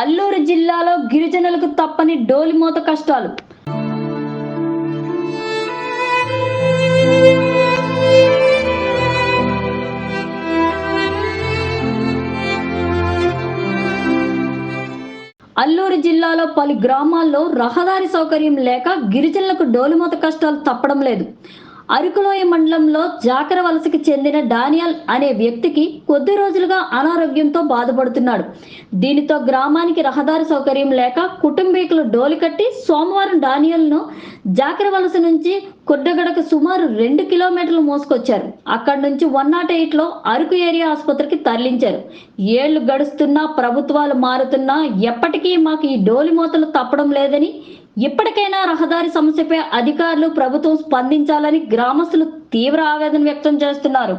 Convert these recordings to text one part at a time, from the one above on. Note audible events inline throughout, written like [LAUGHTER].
అల్లూరు జిల్లాలో గిరిజనులకు తప్పని డోలిమోత కష్టాలు. అల్లూరు జిల్లాలో పలు గ్రామాల్లో రహదారి సౌకర్యం లేక గిరిజనులకు డోలిమోత కష్టాలు తప్పడం లేదు. అరకులోయ మండలంలో జాకర వలసకి చెందిన డానియల్ అనే వ్యక్తికి కొద్ది రోజులుగా అనారోగ్యంతో బాధపడుతున్నాడు. దీనితో గ్రామానికి రహదారి సౌకర్యం లేక కుటుంబీకులు డోలి కట్టి సోమవారం డానియల్ను జాకర వలస నుంచి కొడ్డగడకు సుమారు రెండు కిలోమీటర్లు మోసుకొచ్చారు. అక్కడి నుంచి వన్ నాట్ ఎయిట్లో అరకు ఏరియా ఆసుపత్రికి తరలించారు. ఏళ్ళు గడుస్తున్నా ప్రభుత్వాలు మారుతున్నా ఎప్పటికీ మాకు ఈ డోలి మూతలు తప్పడం లేదని ఇప్పటికైనా రహదారి సమస్యపై అధికారులు ప్రభుత్వం స్పందించాలని గ్రామస్తులు తీవ్ర ఆవేదన వ్యక్తం చేస్తున్నారు.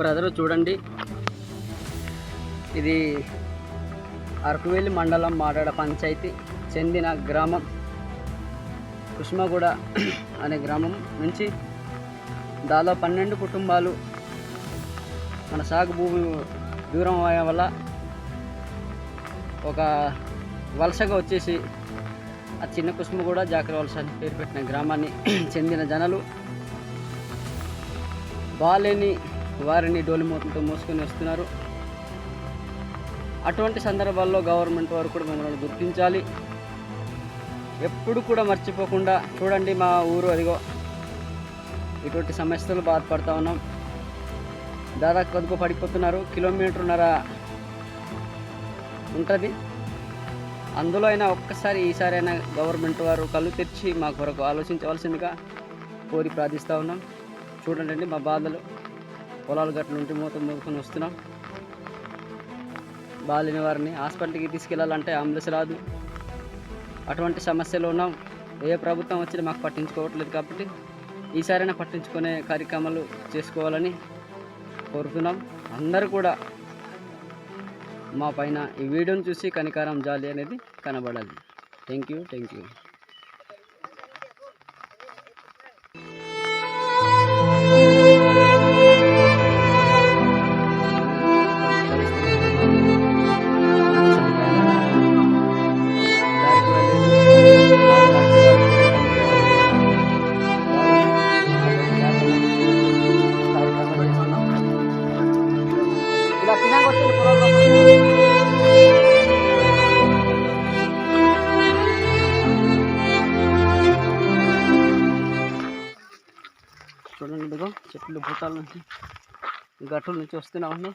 బ్రదర్ చూడండి. ఇది అరకువేలి మండలం మాటాడ పంచాయతీ చెందిన గ్రామం. కుష్మగూడ అనే గ్రామం నుంచి దాదాపు పన్నెండు కుటుంబాలు మన సాగు భూమి దూరం అయ్యే వల్ల ఒక వలసగా వచ్చేసి ఆ చిన్న కుసుమ కూడా జాకర వలస అని పేరు పెట్టిన గ్రామాన్ని [CLEARS THROAT] చెందిన జనాలు. బాలేని వారిని డోలిమూతలతో మోసుకొని వస్తున్నారు. అటువంటి సందర్భాల్లో గవర్నమెంట్ వారు కూడా మమ్మల్ని గుర్తించాలి. ఎప్పుడు కూడా మర్చిపోకుండా చూడండి మా ఊరు అదిగో. ఇటువంటి సమస్యలు బాధపడుతూ ఉన్నాం. దాదాపు కొద్దిగా పడిపోతున్నారు. కిలోమీటర్న్నర ఉంటుంది. అందులో అయినా ఒక్కసారి ఈసారి అయినా గవర్నమెంట్ వారు కళ్ళు తెరిచి మా కొరకు ఆలోచించవలసిందిగా కోరి ప్రార్థిస్తూ ఉన్నాం. చూడండి మా బాధలు. పొలాల గట్ల నుండి మూత మూసుకొని వస్తున్నాం. బాలిన వారిని హాస్పిటల్కి తీసుకెళ్ళాలంటే అంబులెన్స్ రాదు. అటువంటి సమస్యలు ఉన్నాం. ఏ ప్రభుత్వం వచ్చినా మాకు పట్టించుకోవట్లేదు కాబట్టి ఈసారైనా పట్టించుకునే కార్యక్రమాలు చేసుకోవాలని కోరుతున్నాం. అందరూ కూడా మా పైన ఈ వీడియోను చూసి కనికారం జాలి అనేది కనబడాలి. థ్యాంక్ యూ థ్యాంక్ యూ ఇదిగో చెట్లు భూతాల నుంచి గట్టుల నుంచి వస్తూనే ఉన్నాయి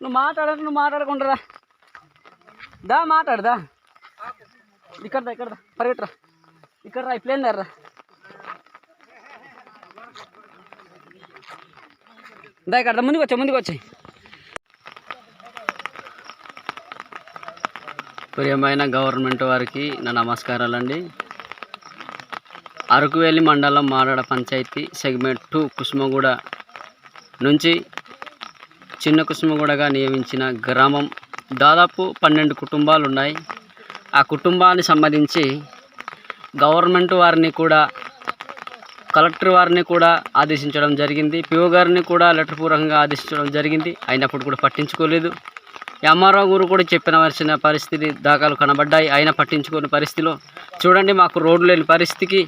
నువ్వు మాట్లాడరు నువ్వు మాట్లాడకుండా దా మాట్లాడదా. ఇక్కడ దా ఇక్కడ పరిగెట్టరా. ఇక్కడ రా ప్లేన్ దారా దాకా అర్థం ముందుకు వచ్చాయి ముందుకు వచ్చాయి ప్రియమైన గవర్నమెంట్ వారికి నా నమస్కారాలండి. అరకువేలి మండలం మారాడ పంచాయతీ సెగ్మెంట్ టూ కుసుమగూడ నుంచి చిన్న కుసుమగూడగా నియమించిన గ్రామం. దాదాపు పన్నెండు కుటుంబాలు ఉన్నాయి ఆ కుటుంబానికి సంబంధించి గవర్నమెంట్ వారిని కూడా కలెక్టర్ వారిని కూడా ఆదేశించడం జరిగింది. పిఓ గారిని కూడా లెటర్ పూర్వకంగా ఆదేశించడం జరిగింది. అయినప్పుడు కూడా పట్టించుకోలేదు. ఎంఆర్ఓ గురు కూడా చెప్పిన వలసిన పరిస్థితి దాఖలు కనబడ్డాయి. అయినా పట్టించుకోని పరిస్థితిలో చూడండి మాకు రోడ్లు లేని పరిస్థితికి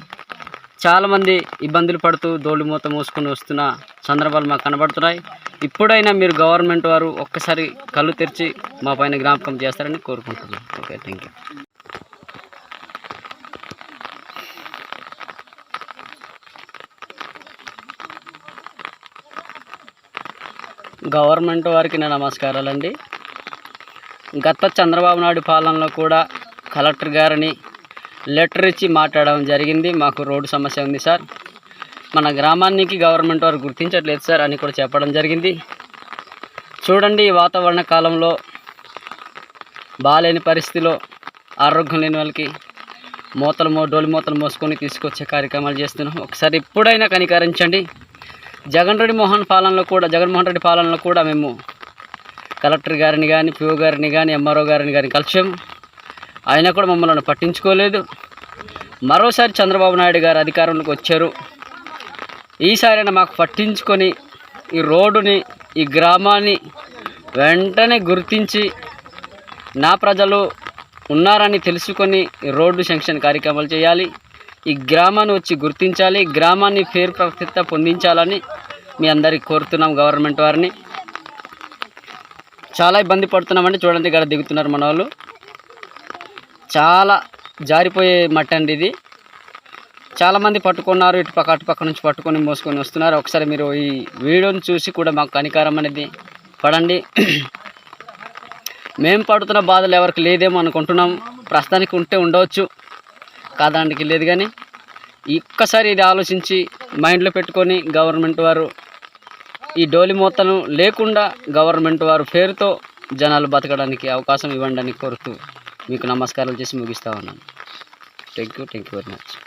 చాలామంది ఇబ్బందులు పడుతూ దోళ్ళు మూత మోసుకొని వస్తున్న సందర్భాలు మాకు కనబడుతున్నాయి. ఇప్పుడైనా మీరు గవర్నమెంట్ వారు ఒక్కసారి కళ్ళు తెరిచి మా పైన జ్ఞాపకం చేస్తారని కోరుకుంటున్నాను ఓకే థ్యాంక్ యూ గవర్నమెంట్ వారికి నా నమస్కారాలండి. గత చంద్రబాబు నాయుడు పాలనలో కూడా కలెక్టర్ గారిని లెటర్ ఇచ్చి మాట్లాడడం జరిగింది. మాకు రోడ్డు సమస్య ఉంది సార్. మన గ్రామానికి గవర్నమెంట్ వారు గుర్తించట్లేదు సార్ అని కూడా చెప్పడం జరిగింది. చూడండి ఈ వాతావరణ కాలంలో బాగాలేని పరిస్థితిలో ఆరోగ్యం లేని వాళ్ళకి మూతలు మో డోలు మూతలు మోసుకొని తీసుకొచ్చే కార్యక్రమాలు చేస్తున్నాం. ఒకసారి ఎప్పుడైనా కనికరించండి. జగన్ రెడ్డి మోహన్ పాలనలో కూడా జగన్మోహన్ రెడ్డి పాలనలో కూడా మేము కలెక్టర్ గారిని కానీ పిఓ గారిని కానీ ఎంఆర్ఓ గారిని కానీ కలిసాము. ఆయన కూడా మమ్మల్ని పట్టించుకోలేదు. మరోసారి చంద్రబాబు నాయుడు గారు అధికారంలోకి వచ్చారు. ఈసారైనా మాకు పట్టించుకొని ఈ రోడ్డుని ఈ గ్రామాన్ని వెంటనే గుర్తించి నా ప్రజలు ఉన్నారని తెలుసుకొని ఈ రోడ్డు శాంక్షన్ కార్యక్రమాలు చేయాలి. ఈ గ్రామాన్ని వచ్చి గుర్తించాలి. గ్రామాన్ని పేరు ప్రతిష్ట పొందించాలని మీ అందరికి కోరుతున్నాం గవర్నమెంట్ వారిని. చాలా ఇబ్బంది పడుతున్నామండి. చూడండి ఇక్కడ దిగుతున్నారు మన వాళ్ళు. చాలా జారిపోయే మట్టి అండి ఇది. చాలామంది పట్టుకున్నారు. ఇటు పక్క అటుపక్క నుంచి పట్టుకొని మోసుకొని వస్తున్నారు. ఒకసారి మీరు ఈ వీడియోని చూసి కూడా మాకు కనికారం అనేది పడండి. [CLEARS THROAT] మేము పడుతున్న బాధలు ఎవరికి లేదేమో అనుకుంటున్నాం. ప్రస్తుతానికి ఉంటే ఉండవచ్చు. కాదానికి లేదు కానీ ఒక్కసారి ఇది ఆలోచించి మైండ్లో పెట్టుకొని గవర్నమెంట్ వారు ఈ డోలి మూతను లేకుండా గవర్నమెంట్ వారు పేరుతో జనాలు బతకడానికి అవకాశం ఇవ్వండి అని కోరుతూ మీకు నమస్కారాలు చేసి ముగిస్తా ఉన్నాను. Thank you thank you very much